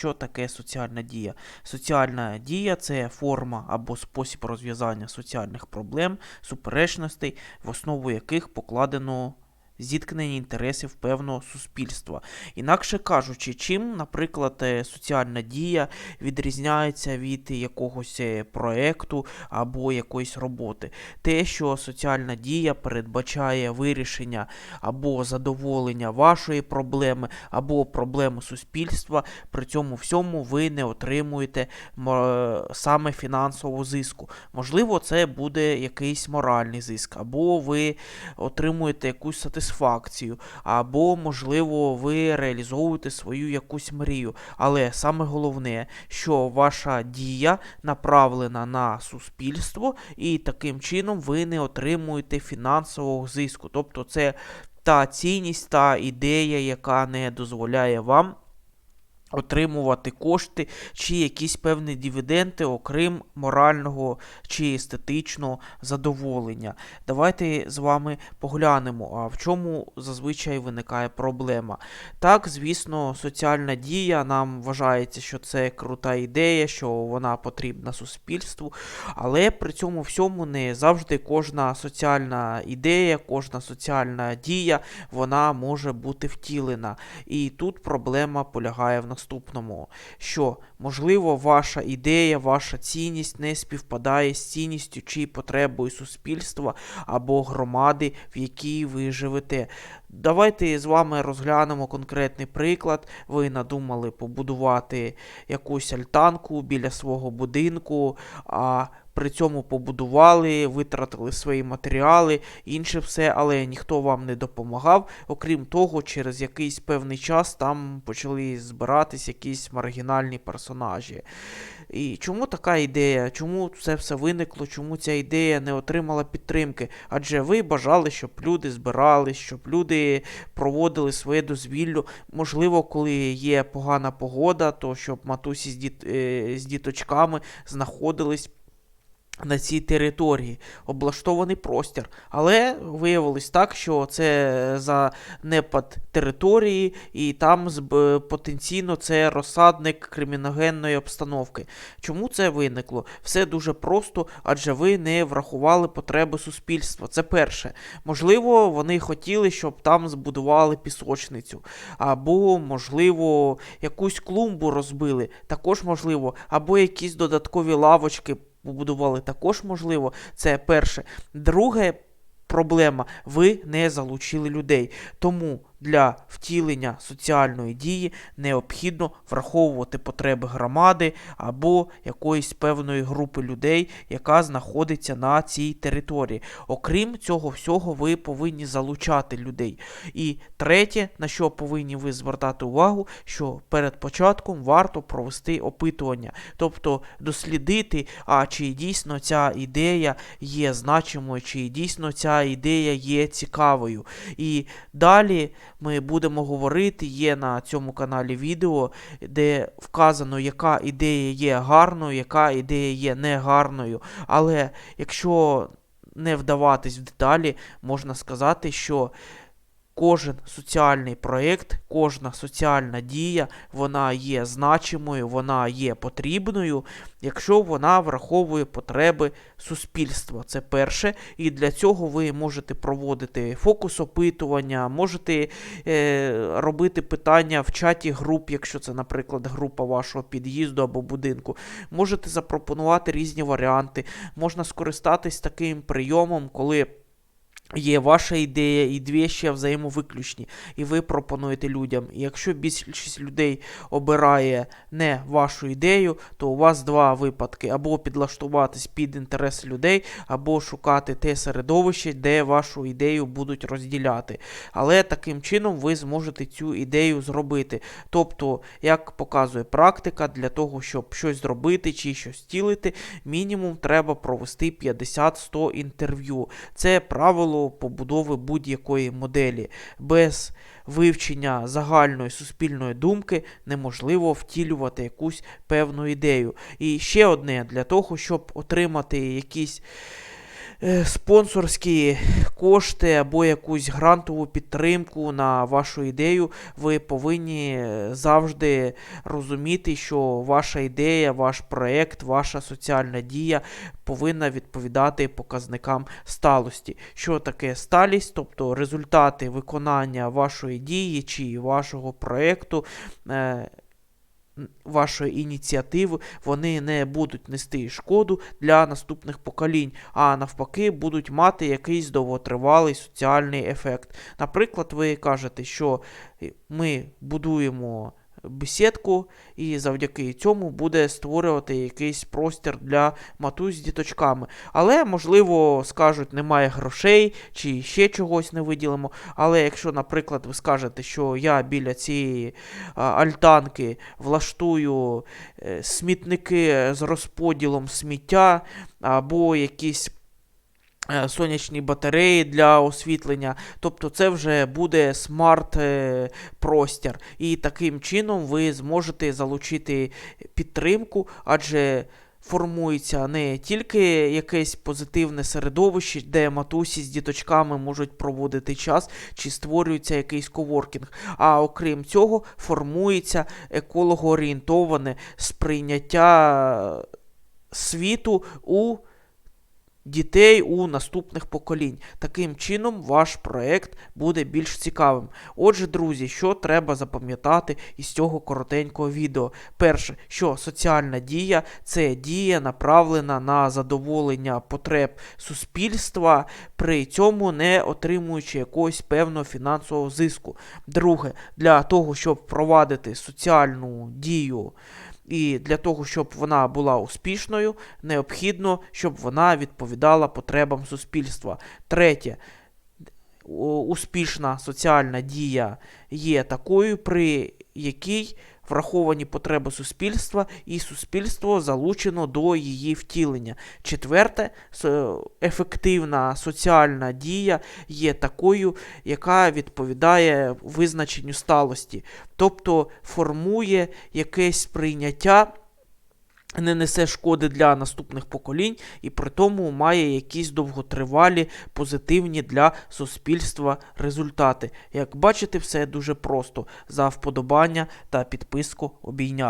Що таке соціальна дія? Соціальна дія це форма або спосіб розв'язання соціальних проблем, суперечностей, в основу яких покладено зіткнення інтересів певного суспільства. Інакше кажучи, чим, наприклад, е, соціальна дія відрізняється від якогось е, проекту або якоїсь роботи. Те, що соціальна дія передбачає вирішення або задоволення вашої проблеми, або проблеми суспільства, при цьому всьому ви не отримуєте саме фінансового зиску. Можливо, це буде якийсь моральний зиск, або ви отримуєте якусь сатисфакцію, або, можливо, ви реалізовуєте свою якусь мрію. Але саме головне, що ваша дія направлена на суспільство, і таким чином ви не отримуєте фінансового зиску. Тобто, це та цінність, та ідея, яка не дозволяє вам отримувати кошти чи якісь певні дивіденди, окрім морального чи естетичного задоволення. Давайте з вами поглянемо, а в чому зазвичай виникає проблема. Так, звісно, соціальна дія нам вважається, що це крута ідея, що вона потрібна суспільству, але при цьому всьому не завжди кожна соціальна ідея, кожна соціальна дія вона може бути втілена. І тут проблема полягає в наступному: що, можливо, ваша ідея, ваша цінність не співпадає з цінністю чи потребою суспільства або громади, в якій ви живете. Давайте з вами розглянемо конкретний приклад. Ви надумали побудувати якусь альтанку біля свого будинку, а при цьому побудували, витратили свої матеріали, інше все, але ніхто вам не допомагав. Окрім того, через якийсь певний час там почали збиратись якісь маргінальні персонажі. І чому така ідея? Чому це все виникло? Чому ця ідея не отримала підтримки? Адже ви бажали, щоб люди збирались, щоб люди проводили своє дозвілля. Можливо, коли є погана погода, то щоб матусі з, діт... е, з діточками знаходились. На цій території облаштований простір, але виявилось так, що це занепад території, і там потенційно це розсадник криміногенної обстановки. Чому це виникло? Все дуже просто, адже ви не врахували потреби суспільства. Це перше. Можливо, вони хотіли, щоб там збудували пісочницю, або, можливо, якусь клумбу розбили, також можливо, або якісь додаткові лавочки побудували також можливо. Це перше. Друге проблема ви не залучили людей. Тому для втілення соціальної дії необхідно враховувати потреби громади або якоїсь певної групи людей, яка знаходиться на цій території. Окрім цього всього, ви повинні залучати людей. І третє, на що повинні ви звертати увагу, що перед початком варто провести опитування, тобто дослідити, а чи дійсно ця ідея є значимою, чи дійсно ця ідея є цікавою. І далі ми будемо говорити, є на цьому каналі відео, де вказано, яка ідея є гарною, яка ідея є негарною. Але якщо не вдаватись в деталі, можна сказати, що кожен соціальний проєкт, кожна соціальна дія, вона є значимою, вона є потрібною, якщо вона враховує потреби суспільства. Це перше. І для цього ви можете проводити фокус опитування, можете е, робити питання в чаті груп, якщо це, наприклад, група вашого під'їзду або будинку. Можете запропонувати різні варіанти. Можна скористатись таким прийомом, коли. Є ваша ідея і дві ще взаємовиключні, і ви пропонуєте людям. І якщо більшість людей обирає не вашу ідею, то у вас два випадки: або підлаштуватись під інтерес людей, або шукати те середовище, де вашу ідею будуть розділяти. Але таким чином ви зможете цю ідею зробити. Тобто, як показує практика, для того, щоб щось зробити чи щось втілити, мінімум треба провести 50-100 інтерв'ю. Це правило побудови будь-якої моделі. Без вивчення загальної суспільної думки неможливо втілювати якусь певну ідею. І ще одне для того, щоб отримати якісь спонсорські кошти або якусь грантову підтримку на вашу ідею, ви повинні е, завжди розуміти, що ваша ідея, ваш проект, ваша соціальна дія повинна відповідати показникам сталості. Що таке сталість? Тобто результати виконання вашої дії чи вашого проекту. Вашої ініціативи вони не будуть нести шкоду для наступних поколінь, а навпаки, будуть мати якийсь довготривалий соціальний ефект. Наприклад, ви кажете, що ми будуємо бесідку, і завдяки цьому буде створювати якийсь простір для матусь з діточками. Але, можливо, скажуть, немає грошей чи ще чогось не виділимо. Але якщо, наприклад, ви скажете, що я біля цієї альтанки влаштую е, смітники з розподілом сміття або якісь сонячні батареї для освітлення. Тобто це вже буде смарт-простір. І таким чином ви зможете залучити підтримку, адже формується не тільки якесь позитивне середовище, де матусі з діточками можуть проводити час, чи створюється якийсь коворкінг. А окрім цього, формується екологоорієнтоване сприйняття світу у дітей у наступних поколінь. Таким чином, ваш проект буде більш цікавим. Отже, друзі, що треба запам'ятати із цього коротенького відео? Перше, що соціальна дія це дія направлена на задоволення потреб суспільства, при цьому не отримуючи якогось певного фінансового зиску. Друге, для того, щоб впровадити соціальну дію. І для того, щоб вона була успішною, необхідно, щоб вона відповідала потребам суспільства. Третє, успішна соціальна дія є такою, при якій враховані потреби суспільства, і суспільство залучено до її втілення. Четверте, ефективна соціальна дія є такою, яка відповідає визначенню сталості, тобто формує якесь сприйняття. Не несе шкоди для наступних поколінь і при тому має якісь довготривалі позитивні для суспільства результати. Як бачите, все дуже просто. За вподобання та підписку обійняв.